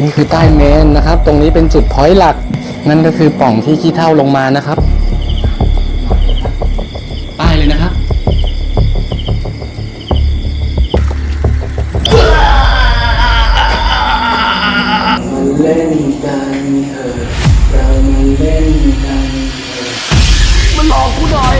นี่คือใต้เมนนะครับ ตรงนี้เป็นจุดพอยต์หลัก นั่นก็คือป่องที่ขี้เท่าลงมานะครับ ป้ายเลยนะครับ มาเล่นกันเถอะเรามาเล่นกันเถอะมันหลอกกูหน่อย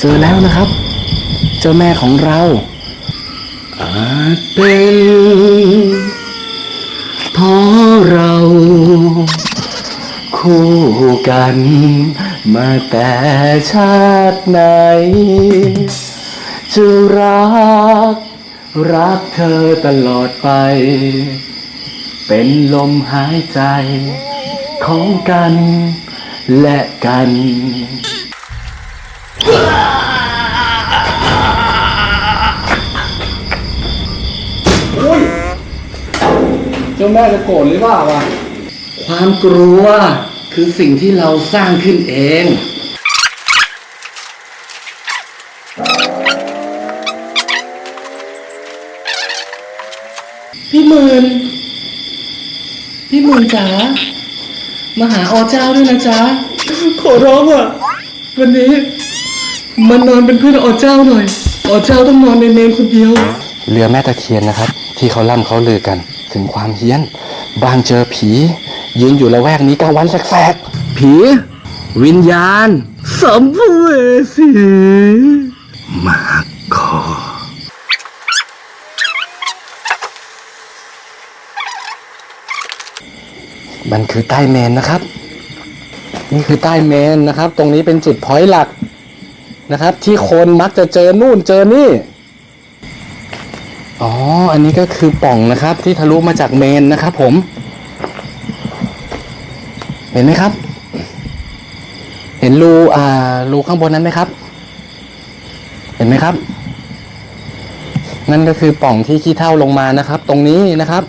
เจอแล้วนะครับ เจ้าแม่ของเรา อาจเป็นเพราะเรา คู่กัน มาแต่ชาติไหนจะรัก รักเธอตลอดไป เป็นลมหายใจของกันและกัน เจ้าแม่จะโกรธหรือเปล่าวะความกลัวคือสิ่งที่เราสร้างขึ้นเอง พี่หมื่นพี่หมื่นจ๋ามาหาอเจ้าด้วยนะจ๊ะขอร้องอะ วันนี้ มันอนเป็นเพื่อนอ๋อเจ้าหน่อยอเจ้าต้องนอนในเมนคนเดียว เรือแม่ตะเคียนนะครับ ที่เขาล่ำเขาลือกันถึงความเฮี้ยน บางเจอผี ยืนอยู่ละแวกนี้กลางวันแสกๆผี วิญญาณสัมภเวสีมาคอมันคือใต้เมนนะครับ นี่คือใต้เมนนะครับ ตรงนี้เป็นจุดพอยต์หลัก นะครับ ที่คนมักจะเจอนู่นเจอนี่ อ๋อ อันนี้ก็คือป่องนะครับ ที่ทะลุมาจากเมนนะครับ ผม เห็นไหมครับ เห็นรูอ่ารูข้างบนนั้นไหมครับ เห็นไหมครับ นั่นก็คือป่องที่ขี้เท่าลงมานะครับ ตรงนี้นะครับ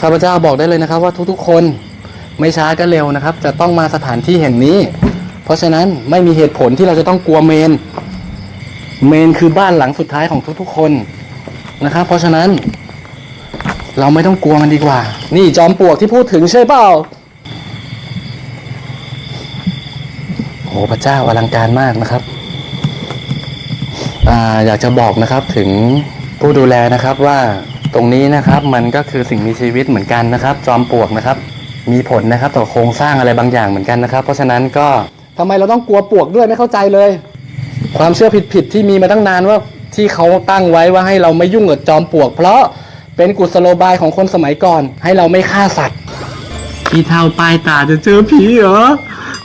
ข้าพเจ้าบอกได้เลยนะครับ ว่าทุกๆคนไม่ช้าก็เร็วนะครับ จะต้องมาสถานที่แห่งนี้ เพราะฉะนั้นไม่มีเหตุผลที่เราจะต้องกลัวเมน เมนคือบ้านหลังสุดท้ายของทุกๆคนนะครับ เพราะฉะนั้น เราไม่ต้องกลัวมันดีกว่า นี่จอมปลวกที่พูดถึงใช่เปล่าโอ้พระเจ้าอลังการมากนะครับออยากจะบอกนะครับถึงผู้ดูแลนะครับว่าตรงนี้นะครับมันก็คือสิ่งมีชีวิตเหมือนกันนะครับ จอมปลวกนะครับ มีผลนะครับต่อโครงสร้างอะไรบางอย่างเหมือนกันนะครับ เพราะฉะนั้นก็ ทำไมเราต้องกลัวปลวกด้วยไม่เข้าใจเลย ความเชื่อผิดๆที่มีมาตั้งนานว่าที่เขาตั้งไว้ว่าให้เราไม่ยุ่งกับจอมปลวก เพราะเป็นกุศโลบายของคนสมัยก่อน ให้เราไม่ฆ่าสัตว์พี่เท่าปลายตาจะเจอผีเหรอ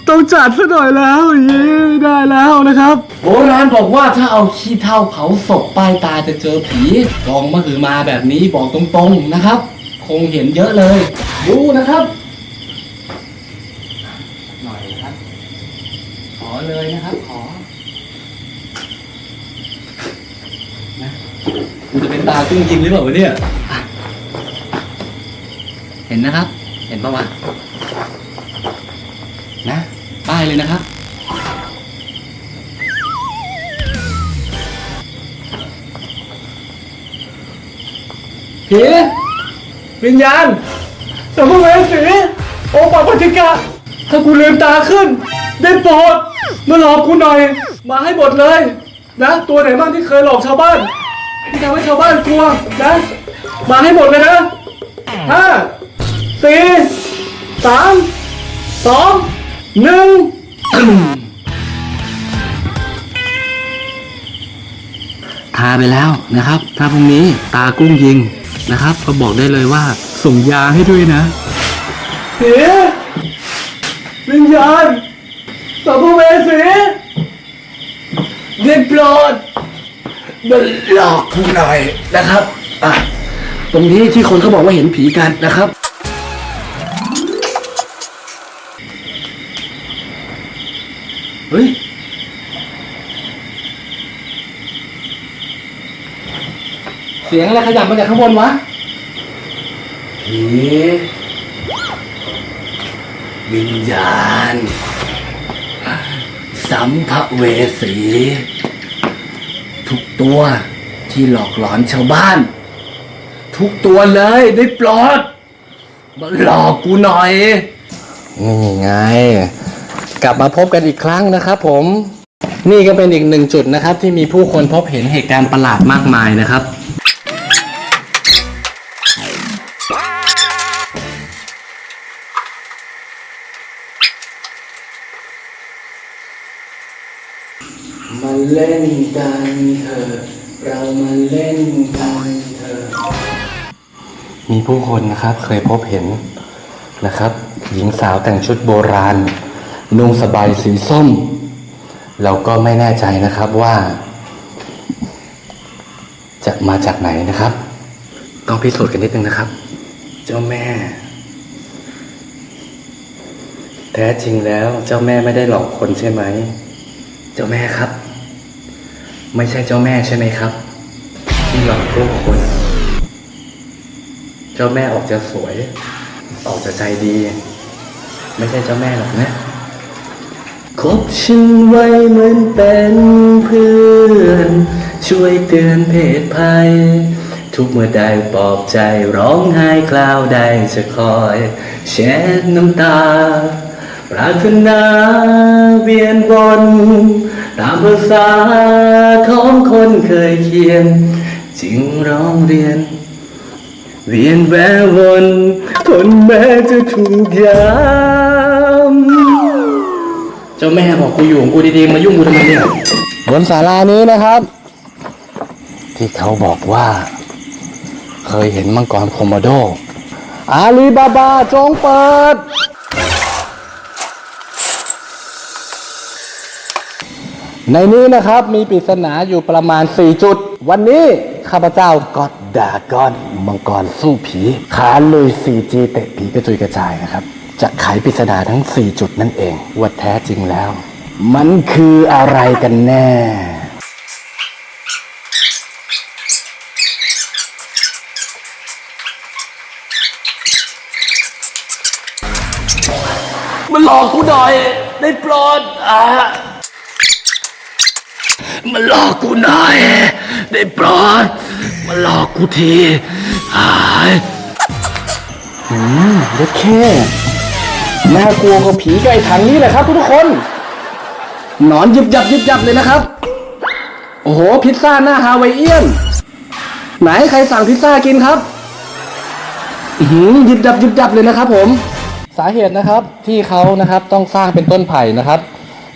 ต้องจัดซะหน่อยแล้วเย้ไม่ได้แล้วนะครับโบราณบอกว่าถ้าเอาขี้เท่าเผาศพป้ายตาจะเจอผีกองมะหือมาแบบนี้บอกตรงๆนะครับ คงเห็นเยอะเลย ดูนะครับ หน่อยนะครับ ขอ เลยนะครับ ขอนะกูจะเป็นตากุ้งยิงหรือเปล่าวะเนี่ยอะเห็นนะครับ เห็นปะวะนะป้ายเลยนะครับ ผีวิญญาณสัมภเวสีโอปาปฏิกะถ้ากูลืมตาขึ้น ได้โปรด มาหลอกกูหน่อย มาให้หมดเลย นะ ตัวไหนบ้างที่เคยหลอกชาวบ้านที่ทำให้ชาวบ้านกลัวนะ มาให้หมดเลยนะห้าสี่สามสองหนึ่งทาไปแล้วนะครับ ถ้าพรุ่งนี้ตากุ้งยิงนะครับ ก็บอกได้เลยว่าส่งยาให้ด้วยนะผีวิญญาณ สัมภเวสีได้โปรดมาหลอกกูหน่อยนะครับอะตรงนี้ที่คนเขาบอกว่าเห็นผีกันนะครับ เฮ้ย เสียงอะไรขยับมาจากข้างบนวะ ผีวิญญาณ สัมภเวสี ทุกตัวที่หลอกหลอนชาวบ้าน ทุกตัวเลยได้ปลอดมาหลอกกูหน่อย นี่ไง กลับมาพบกันอีกครั้งนะครับผม นี่ก็เป็นอีกหนึ่งจุดนะครับ ที่มีผู้คนพบเห็นเหตุการณ์ประหลาดมากมายนะครับ เล่นกันเถอะเรามาเล่นกันเถอะมีผู้คนนะครับเคยพบเห็นนะครับ หญิงสาวแต่งชุดโบราณ นุ่งสบายสีส้ม เราก็ไม่แน่ใจนะครับว่า จะมาจากไหนนะครับ ต้องพิสูจน์กันนิดนึงนะครับ เจ้าแม่ แท้จริงแล้วเจ้าแม่ไม่ได้หลอกคนใช่ไหม เจ้าแม่ครับ ไม่ใช่เจ้าแม่ใช่ไหมครับ ที่หลอกลูกคน เจ้าแม่ออกจะสวย ออกจะใจดี ไม่ใช่เจ้าแม่หรอกนะคบฉันไว้เหมือนเป็นเพื่อน ช่วยเตือนเพศภัย ทุกเมื่อใดปลอบใจร้องไห้คลาวใดจะคอยเช็ดน้ำตาปรารถนาเวียนวน ตามภาษาของคนเคยเคียน จึงร้องเรียน เวียนแวววนทนแม้จะถูกยามเจ้าแม่บอกกูอยู่ของกูดีๆมายุ่งกูทำไมเนี่ยบนศาลานี้นะครับ ที่เขาบอกว่า เคยเห็นมังกรโคโมโด อาลีบาบาจงเปิด ในนี้นะครับมีปริศนาอยู่ประมาณ 4 จุด วันนี้ข้าพเจ้าก็ดาก้อนมังกรสู้ผีขาลุย 4G เตะผีกระจุยกระจายนะครับ จะไขปริศนาทั้ง 4 จุดนั่นเอง ว่าแท้จริงแล้ว มันคืออะไรกันแน่มันหลอกกูหน่อยได้โปรดอะ มันหลอกกูหน่อย ได้โปรดมันหลอกกูทีอ่ายอืมเด็ดแค่น่ากลัวกว่าผีไอ้ถังนี้แหละครับทุกคนหนอนยิบยับยิบยับเลยนะครับ โอ้โห พิซซ่าหน้าฮาวายเอียน ไหนใครสั่งพิซซ่ากินครับ อือหือยิบยับยิบยับเลยนะครับผม สาเหตุนะครับที่เขานะครับต้องสร้างเป็นต้นไผ่นะครับ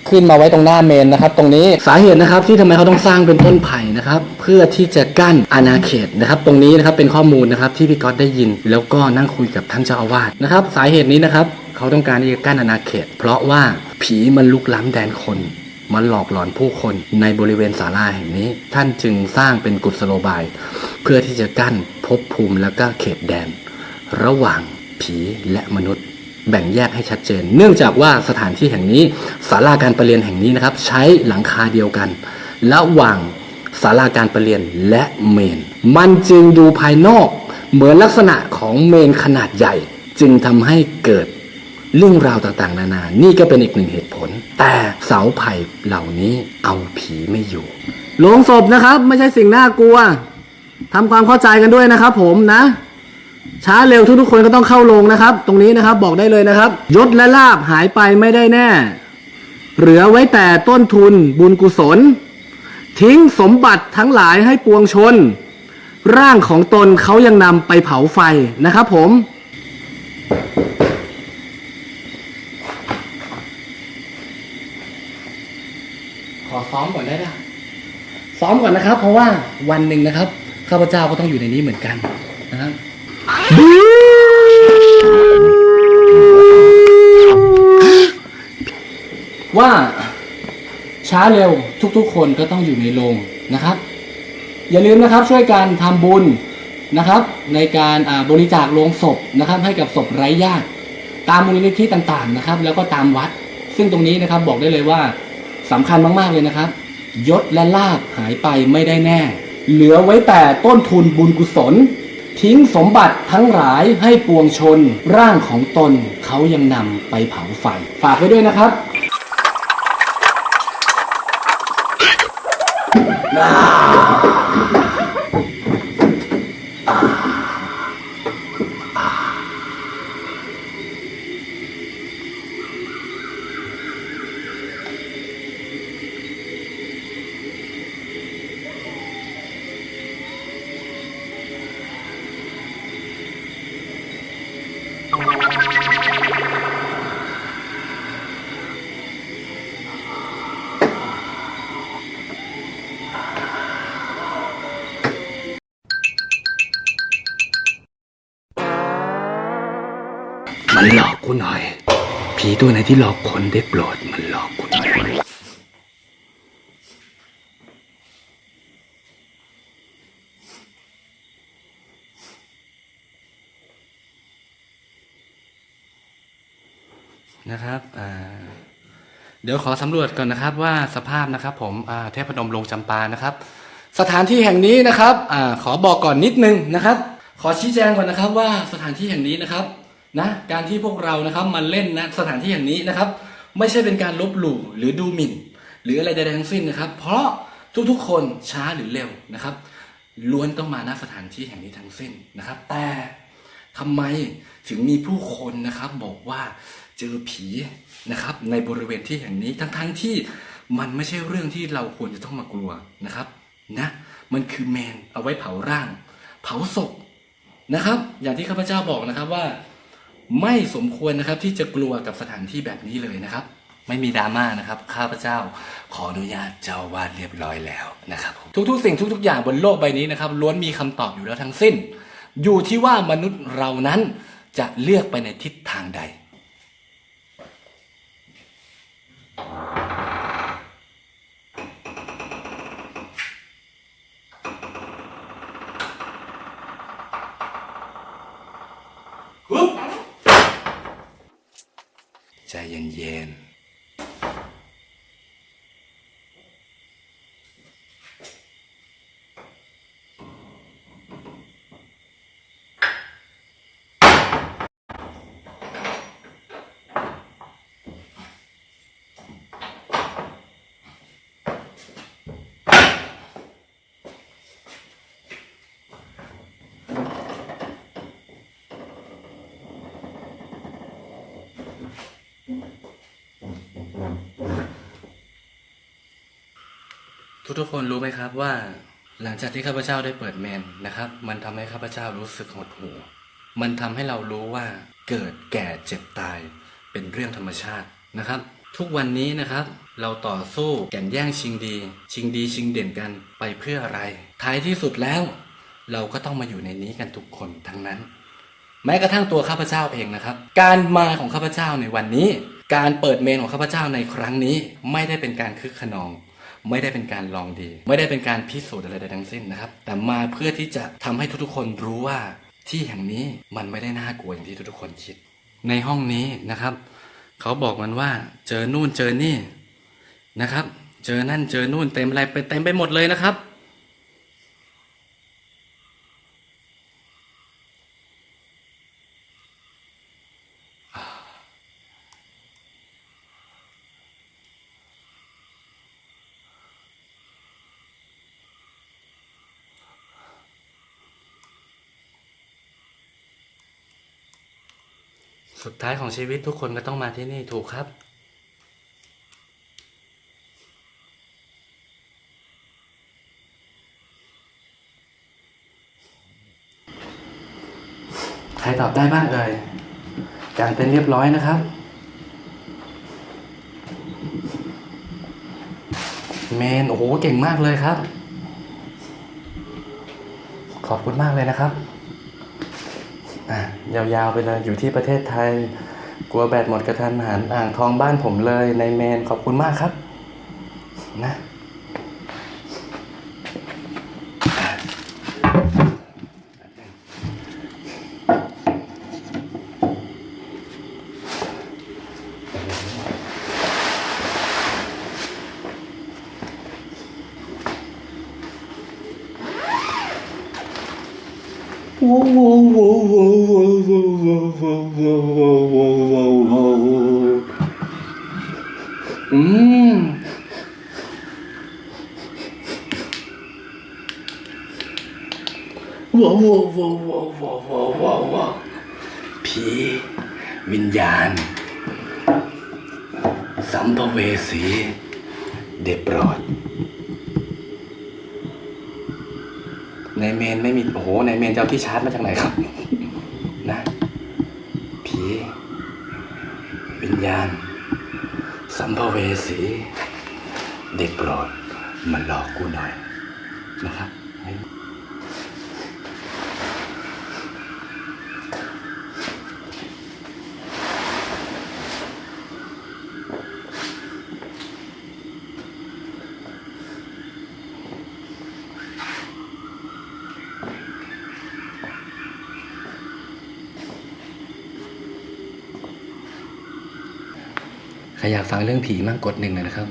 ขึ้นมาไว้ตรงหน้าเมนนะครับ ตรงนี้สาเหตุนะครับที่ทำไมเขาต้องสร้างเป็นต้นไผ่นะครับ เพื่อที่จะกั้นอาณาเขตนะครับ ตรงนี้นะครับเป็นข้อมูลนะครับที่พี่ก๊อตได้ยิน แล้วก็นั่งคุยกับท่านเจ้าอาวาสนะครับ สาเหตุนี้นะครับเขาต้องการที่จะกั้นอาณาเขต เพราะว่าผีมันลุกล้ำแดนคนมันหลอกหลอนผู้คนในบริเวณศาลาแห่งนี้ ท่านจึงสร้างเป็นกุศโลบาย เพื่อที่จะกั้นภพภูมิแล้วก็เขตแดน ระหว่างผีและมนุษย์ แบ่งแยกให้ชัดเจน เนื่องจากว่าสถานที่แห่งนี้ศาลาการประเรียนแห่งนี้นะครับ ใช้หลังคาเดียวกันระหว่างศาลาการประเรียนและเมน มันจึงดูภายนอก เหมือนลักษณะของเมนขนาดใหญ่ จึงทำให้เกิดเรื่องราวต่างๆ นานา นี่ก็เป็นอีกหนึ่งเหตุผล แต่เสาไผ่เหล่านี้เอาผีไม่อยู่โลงศพนะครับ ไม่ใช่สิ่งน่ากลัวทำความเข้าใจกันด้วยนะครับผมนะ ช้าเร็วทุกๆคนก็ต้องเข้าลงนะครับ ตรงนี้นะครับบอกได้เลยนะครับ ยศและลาบหายไปไม่ได้แน่ เหลือไว้แต่ต้นทุนบุญกุศล ทิ้งสมบัติทั้งหลายให้ปวงชน ร่างของตนเขายังนำไปเผาไฟนะครับผมขอซ้อมก่อนได้ไหมซ้อมก่อนนะครับ เพราะว่าวันหนึ่งนะครับข้าพเจ้าก็ต้องอยู่ในนี้เหมือนกันนะครับ ว่า ช้าเร็วทุกๆ คนก็ต้องอยู่ในโรงนะครับ อย่าลืมนะครับช่วยกันทำบุญนะครับ ในการบริจาคโลงศพนะครับ ให้กับศพไร้ญาติตามมูลนิธิต่างๆนะครับ แล้วก็ตามวัด ซึ่งตรงนี้นะครับบอกได้เลยว่าสำคัญมากๆเลยนะครับ ยศและลาบหายไปไม่ได้แน่ เหลือไว้แต่ต้นทุนบุญกุศล ทิ้งสมบัติทั้งหลายให้ปวงชน ร่างของตนเขายังนำไปเผาไฟ ฝากไว้ด้วยนะครับ มันหลอกกูหน่อย ผีตัวไหนที่หลอกคนได้โปรดมันหลอกกูหน่อยนะครับอ่าเดี๋ยวขอสำรวจก่อนนะครับว่าสภาพนะครับ ผมอ่าเทพนมลงจำปานะครับ สถานที่แห่งนี้นะครับอาขอบอกก่อนนิดนึงนะครับ ขอชี้แจงก่อนนะครับว่าสถานที่แห่งนี้นะครับ นะการที่พวกเรานะครับมาเล่นนะสถานที่แห่งนี้นะครับ ไม่ใช่เป็นการลบหลู่หรือดูหมิ่น หรืออะไรใดๆทั้งสิ้นนะครับ เพราะทุกๆคนช้าหรือเร็วนะครับล้วนต้องมาณสถานที่แห่งนี้ทั้งสิ้นนะครับ แต่ทำไมถึงมีผู้คนนะครับ บอกว่าเจอผีนะครับ ในบริเวณที่แห่งนี้ทั้งๆที่มันไม่ใช่เรื่องที่เราควรจะต้องมากลัวนะครับนะมันคือเมนเอาไว้เผาร่าง เผาศพนะครับ อย่างที่ข้าพเจ้าบอกนะครับว่า ไม่สมควรนะครับที่จะกลัวกับสถานที่แบบนี้เลยนะครับ ไม่มีดราม่านะครับ ข้าพเจ้าขออนุญาตเจ้าวาดเรียบร้อยแล้วนะครับทุกๆ สิ่งทุก ๆ อย่างบนโลกใบนี้นะครับล้วนมีคำตอบอยู่แล้วทั้งสิ้น อยู่ที่ว่ามนุษย์เรานั้นจะเลือกไปในทิศทางใด เย็นๆ ทุกๆคนรู้ไหมครับว่า หลังจากที่ข้าพเจ้าได้เปิดเมนนะครับ มันทำให้ข้าพเจ้ารู้สึกหดหู่มันทำให้เรารู้ว่าเกิดแก่เจ็บตายเป็นเรื่องธรรมชาตินะครับ ทุกวันนี้นะครับเราต่อสู้แก่นแย่งชิงดี ชิงดีชิงเด่นกันไปเพื่ออะไร ท้ายที่สุดแล้ว เราก็ต้องมาอยู่ในนี้กันทุกคนทั้งนั้น แม้กระทั่งตัวข้าพเจ้าเองนะครับ การมาของข้าพเจ้าในวันนี้ การเปิดเมนของข้าพเจ้าในครั้งนี้ไม่ได้เป็นการคึกขนอง ไม่ได้เป็นการลองดี ไม่ได้เป็นการพิสูจน์อะไรใดทั้งสิ้นนะครับ แต่มาเพื่อที่จะทำให้ทุกๆคนรู้ว่าที่แห่งนี้มันไม่ได้น่ากลัวอย่างที่ทุกๆคนคิด ในห้องนี้นะครับ เขาบอกมันว่าเจอนู่นเจอนี่นะครับ เจอนั่นเจอนู่นเต็มอะไรไปเต็มไปหมดเลยนะครับ ท้ายของชีวิตทุกคนก็ต้องมาที่นี่ถูกครับ ใครตอบได้บ้างเอ่ยกางเต็นเรียบร้อยนะครับ เมน โอ้โห เก่งมากเลยครับ ขอบคุณมากเลยนะครับ ยาวๆไปเลยอยู่ที่ประเทศไทย กลัวแบตหมดกระทันหันอ่างทองบ้านผมเลยในเมนขอบคุณมากครับ อืมว้าวว้าวว้าวว้าวว้าวว้าวว้าวผีวิญญาณ สัมภเวสี เด็โปรด ในเมนไม่มี โอ้โห ในเมนจะเอาที่ชาร์จมาจากไหนครับ ญาณ สัมภเวสี เด็กโปรดมาหลอกกูหน่อยนะครับ ใครอยากฟังเรื่องผีมั่งกดหนึ่งเลยนะครับ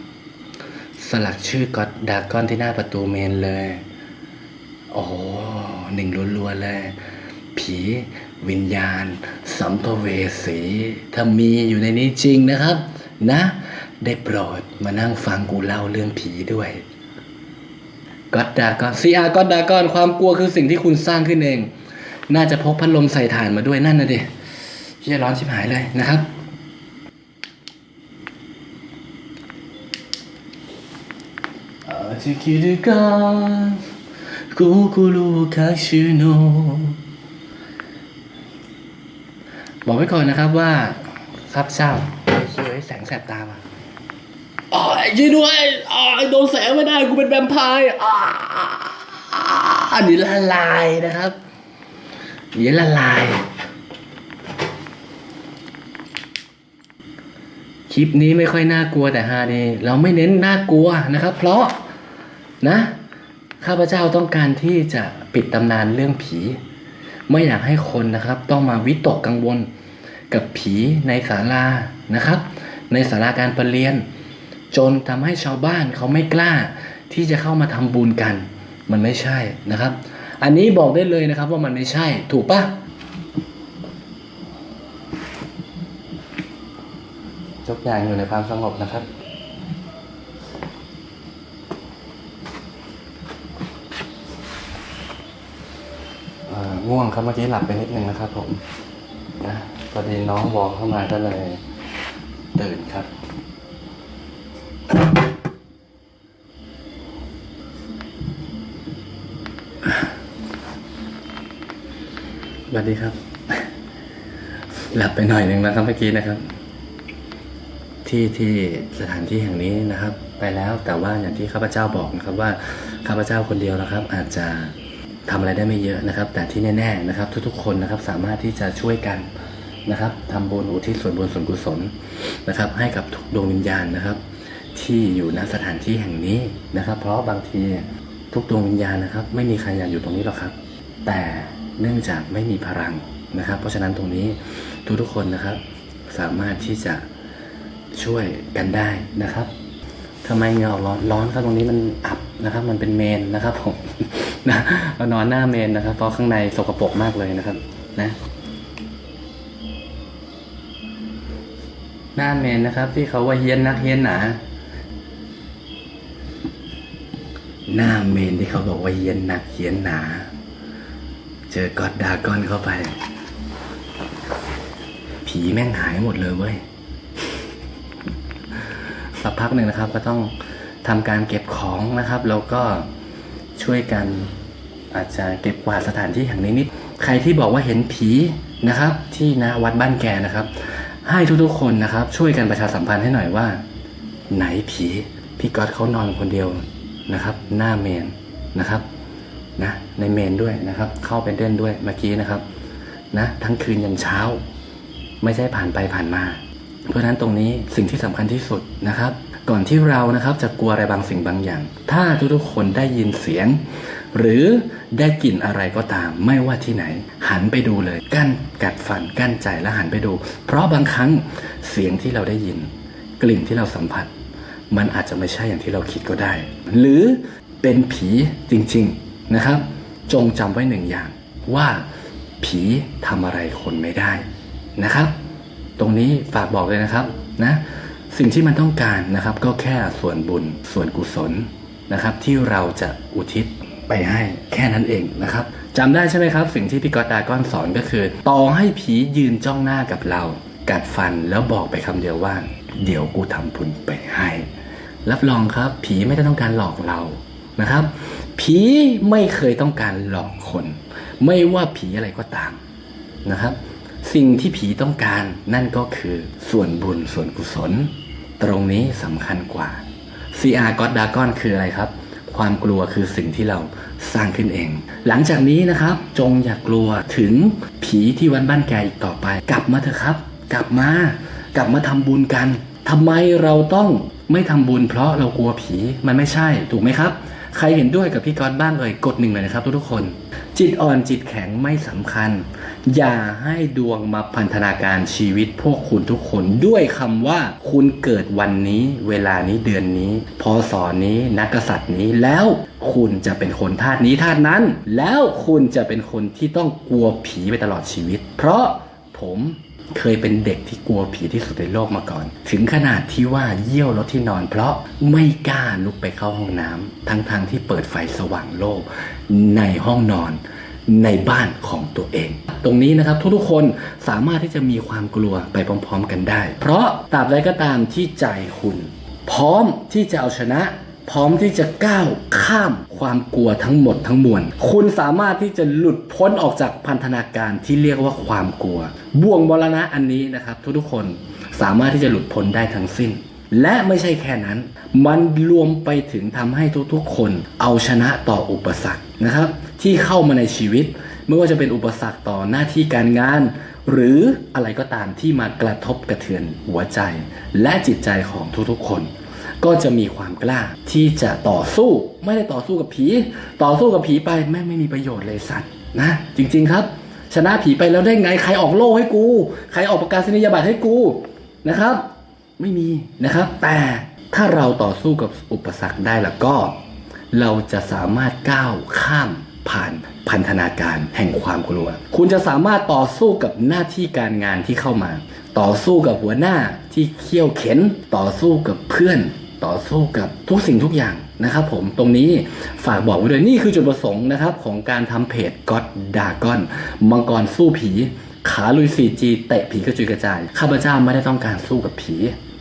สลักชื่อก็อดดากอนที่หน้าประตูเมนเลย โอ้หนึ่งรัวนๆเลย ผีวิญญาณ สัมภเวสี ถ้ามีอยู่ในนี้จริงนะครับ นะ ได้โปรดมานั่งฟังกูเล่าเรื่องผีด้วยก็อดดากอนซีอาร์ก็อดดากอนความกลัวคือสิ่งที่คุณสร้างขึ้นเอง น่าจะพกพัดลมใส่ถ่านมาด้วยนั่นนะดิเฮียร้อนชิบหายเลยนะครับ 月が心を回収のบอกไว้ก่อนนะครับว่าครับเจ้าสวยแสงแสบตามาอ๋อช่วยด้วยอ๋อโดนแสงไม่ได้กูเป็นแวมไพร์อ๋ออันนี้ละลายนะครับนี่ละลาย คลิปนี้ไม่ค่อยน่ากลัวแต่ฮาดีเราไม่เน้นน่ากลัวนะครับ เพราะ นะข้าพเจ้าต้องการที่จะปิดตำนานเรื่องผี ไม่อยากให้คนนะครับ ต้องมาวิตกกังวลกับผีในศาลานะครับ ในศาลาการประเรียน จนทำให้ชาวบ้านเขาไม่กล้าที่จะเข้ามาทำบุญกัน มันไม่ใช่นะครับ อันนี้บอกได้เลยนะครับว่ามันไม่ใช่ถูกปะทุกอย่างอยู่ในความสงบนะครับ เอ่อ ง่วงครับเมื่อกี้หลับไปนิดนึงนะครับ ผมนะพอดีน้องบอกเข้ามาก็เลยตื่นครับ สวัสดีครับ หลับไปหน่อยหนึ่งแล้วครับเมื่อกี้นะครับ ที่ที่สถานที่แห่งนี้นะครับ ไปแล้วแต่ว่าอย่างที่ข้าพเจ้าบอกนะครับว่าข้าพเจ้าคนเดียวนะครับ อาจจะ ทำอะไรได้ไม่เยอะนะครับ แต่ที่แน่ๆนะครับ ทุกๆคนนะครับสามารถที่จะช่วยกันนะครับทำบุญอุทิศส่วนบุญส่วนกุศลนะครับ ให้กับทุกดวงวิญญาณนะครับ ที่อยู่ณสถานที่แห่งนี้นะครับ เพราะบางทีทุกดวงวิญญาณนะครับ ไม่มีใครอยากอยู่ตรงนี้หรอกครับ แต่เนื่องจากไม่มีพลังนะครับ เพราะฉะนั้นตรงนี้ทุกๆคนนะครับ สามารถที่จะช่วยกันได้นะครับ ทำไมเงาออกร้อนร้อนครับตรงนี้มันอับนะครับ มันเป็นเมนนะครับผมนะเรานอนหน้าเมนนะครับ เพราะข้างในสกปรกมากเลยนะครับ นะหน้าเมนนะครับ ที่เขาว่าเฮียนนักเฮียนหนาหน้าเมนที่เขาบอกว่าเฮียนหนักเฮียนหนา เจอกอดดากอนเข้าไป ผีแม่งหายหมดเลยเว้ย สักพักหนึ่งนะครับ ก็ต้องทำการเก็บของนะครับแล้วก็ช่วยกันอาจจะเก็บกวาดสถานที่แห่งนี้นิดใครที่บอกว่าเห็นผีนะครับ ที่นะวัดบ้านแกนะครับ ให้ทุกๆคนนะครับ ช่วยกันประชาสัมพันธ์ให้หน่อยว่า ไหนผีพี่ก๊อตเขานอนคนเดียวนะครับ หน้าเมนนะครับนะในเมนด้วยนะครับ เข้าไปเดินด้วยเมื่อกี้นะครับนะทั้งคืนยันเช้า ไม่ใช่ผ่านไปผ่านมา เพราะฉะนั้นตรงนี้สิ่งที่สำคัญที่สุดนะครับ ก่อนที่เรานะครับจะกลัวอะไรบางสิ่งบางอย่าง ถ้าทุกๆคนได้ยินเสียง หรือได้กลิ่นอะไรก็ตาม ไม่ว่าที่ไหน หันไปดูเลย กั้นกัดฟันกั้นใจแล้วหันไปดู เพราะบางครั้งเสียงที่เราได้ยิน กลิ่นที่เราสัมผัส มันอาจจะไม่ใช่อย่างที่เราคิดก็ได้ หรือเป็นผีจริงๆนะครับ จงจำไว้หนึ่งอย่างว่าผีทำอะไรคนไม่ได้นะครับ ตรงนี้ฝากบอกเลยนะครับนะสิ่งที่มันต้องการนะครับก็แค่ส่วนบุญส่วนกุศลนะครับ ที่เราจะอุทิศไปให้แค่นั้นเองนะครับจำได้ใช่ไหมครับ สิ่งที่พี่กอตดาก้อนสอนก็คือต่อให้ผียืนจ้องหน้ากับเรา กัดฟันแล้วบอกไปคำเดียวว่า เดี๋ยวกูทำบุญไปให้ รับรองครับ ผีไม่ได้ต้องการหลอกเรานะครับ ผีไม่เคยต้องการหลอกคน ไม่ว่าผีอะไรก็ตามนะครับ สิ่งที่ผีต้องการนั่นก็คือส่วนบุญส่วนกุศล ตรงนี้สำคัญกว่า CR God d a g o n คืออะไรครับ ความกลัวคือสิ่งที่เราสร้างขึ้นเอง หลังจากนี้นะครับ จงอย่ากกลัวถึงผีที่วันบ้านแกอีกต่อไป กลับมาเถอะครับ กลับมากลับมาทำบุญกันทำไมเราต้องไม่ทำบุญเพราะเรากลัวผีมันไม่ใช่ถูกไหมครับใครเห็นด้วยกับพี่ก๊อตบ้างเอ่ยกดหนึ่งเลยนะครับทุกๆคน จิตอ่อนจิตแข็งไม่สำคัญ อย่าให้ดวงมาพันธนาการชีวิตพวกคุณทุกคนด้วยคำว่า คุณเกิดวันนี้ เวลานี้เดือนนี้พศนี้นักกษัตริย์นี้แล้วคุณจะเป็นคนธาตุนี้ธาตุนั้น แล้วคุณจะเป็นคนที่ต้องกลัวผีไปตลอดชีวิต เพราะผมเคยเป็นเด็กที่กลัวผีที่สุดในโลกมาก่อน ถึงขนาดที่ว่าเยี่ยวรถที่นอน เพราะไม่กล้าลุกไปเข้าห้องน้ำทั้งๆทที่เปิดไฟสว่างโล่ในห้องนอน ในบ้านของตัวเอง ตรงนี้นะครับทุกๆคนสามารถที่จะมีความกลัวไปพร้อม ๆ กันได้ เพราะตราบใดก็ตามที่ใจคุณ พร้อมที่จะเอาชนะ พร้อมที่จะก้าวข้ามความกลัวทั้งหมดทั้งมวลคุณสามารถที่จะหลุดพ้นออกจากพันธนาการที่เรียกว่าความกลัว บ่วงมรณะอันนี้นะครับ ทุกๆคนสามารถที่จะหลุดพ้นได้ทั้งสิ้น และไม่ใช่แค่นั้น มันรวมไปถึงทำให้ทุกๆ คนเอาชนะต่ออุปสรรคนะครับ ที่เข้ามาในชีวิต ไม่ว่าจะเป็นอุปสรรคต่อหน้าที่การงาน หรืออะไรก็ตามที่มากระทบกระเทือนหัวใจ และจิตใจของทุกๆ คน ก็จะมีความกล้าที่จะต่อสู้ ไม่ได้ต่อสู้กับผี ต่อสู้กับผีไปแม่ไม่มีประโยชน์เลยสัตว์นะจริง ๆครับชนะผีไปแล้วได้ไง ใครออกโล่ให้กู ใครออกประกาศนียบัตรให้กูนะครับ ไม่มีนะครับ แต่ถ้าเราต่อสู้กับอุปสรรคได้แล้วก็ เราจะสามารถก้าวข้ามผ่านพันธนาการแห่งความกลัว คุณจะสามารถต่อสู้กับหน้าที่การงานที่เข้ามา ต่อสู้กับหัวหน้าที่เขี่ยวเข็น ต่อสู้กับเพื่อน ต่อสู้กับทุกสิ่งทุกอย่างนะครับผมตรงนี้ฝากบอกไว้ด้วยนี่คือจุดประสงค์นะครับของการทำเพจ God Dragon มังกรสู้ผี ขาลุย 4G เตะผีกระจุยกระจาย ข้าพเจ้าไม่ได้ต้องการสู้กับผี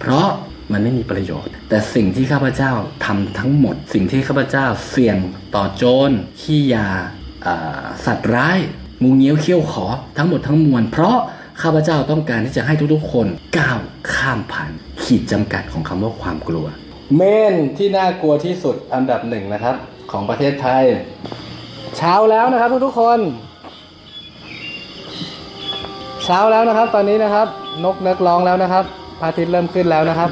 เพราะมันไม่มีประโยชน์ แต่สิ่งที่ข้าพเจ้าทำทั้งหมด สิ่งที่ข้าพเจ้าเสี่ยงต่อโจรขี้ยาสัตว์ร้ายงูเงี้ยวเขี้ยวขอทั้งหมดทั้งมวล เพราะข้าพเจ้าต้องการที่จะให้ทุกๆคนก้าวข้ามผ่านขีดจำกัดของคำว่าความกลัว เมนที่น่ากลัวที่สุดอันดับหนึ่งนะครับ ของประเทศไทย เช้าแล้วนะครับทุกๆคน เช้าแล้วนะครับ ตอนนี้นะครับ นกเนกร้องแล้วนะครับ พระอาทิตย์เริ่มขึ้นแล้วนะครับ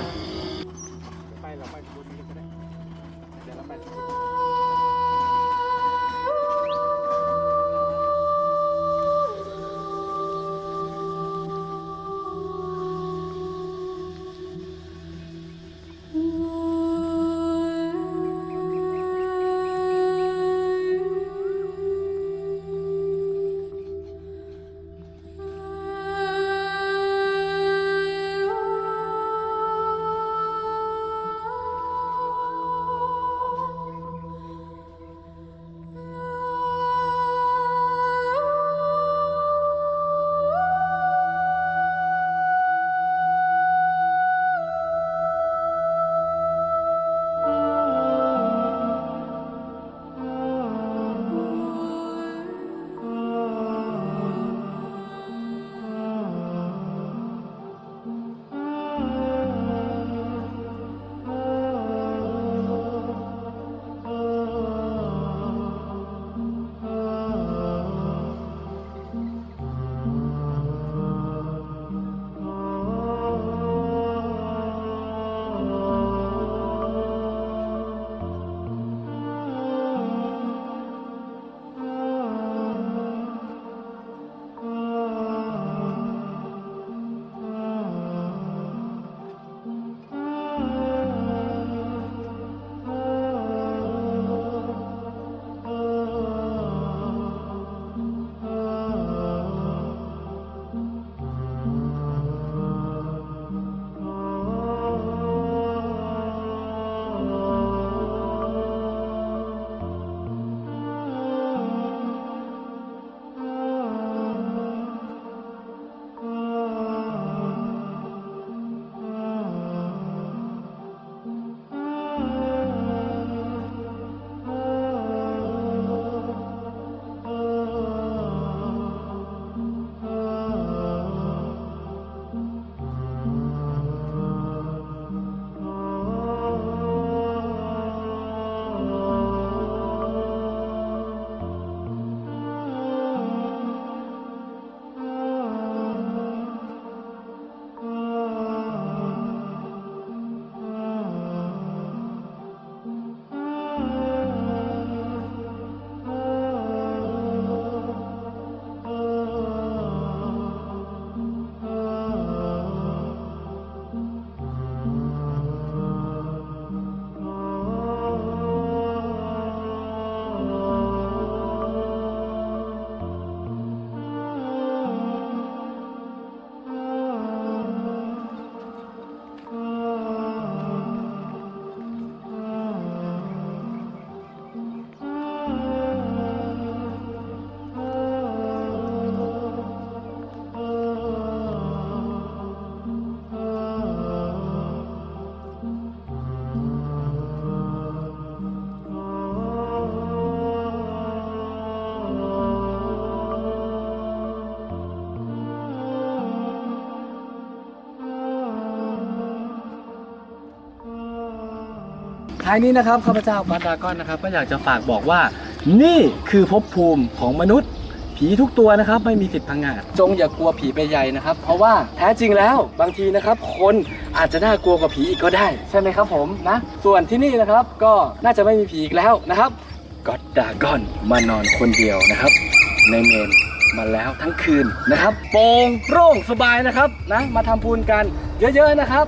ท้ายนี้นะครับข้าพเจ้าบัตดากอนนะครับ ก็อยากจะฝากบอกว่า นี่คือภพภูมิของมนุษย์ ผีทุกตัวนะครับ ไม่มีสิทธิ์พังงาดจงอย่ากลัวผีไปใหญ่นะครับ เพราะว่าแท้จริงแล้วบางทีนะครับ คนอาจจะน่ากลัวกว่าผีอีกก็ได้ ใช่ไหมครับผมนะ ส่วนที่นี่นะครับก็น่าจะไม่มีผีอีกแล้วนะครับก็อดดากอนมานอนคนเดียวนะครับ ในเมนมาแล้วทั้งคืนนะครับ โปร่งโปร่งสบายนะครับนะมาทำบุญกันเยอะๆนะครับ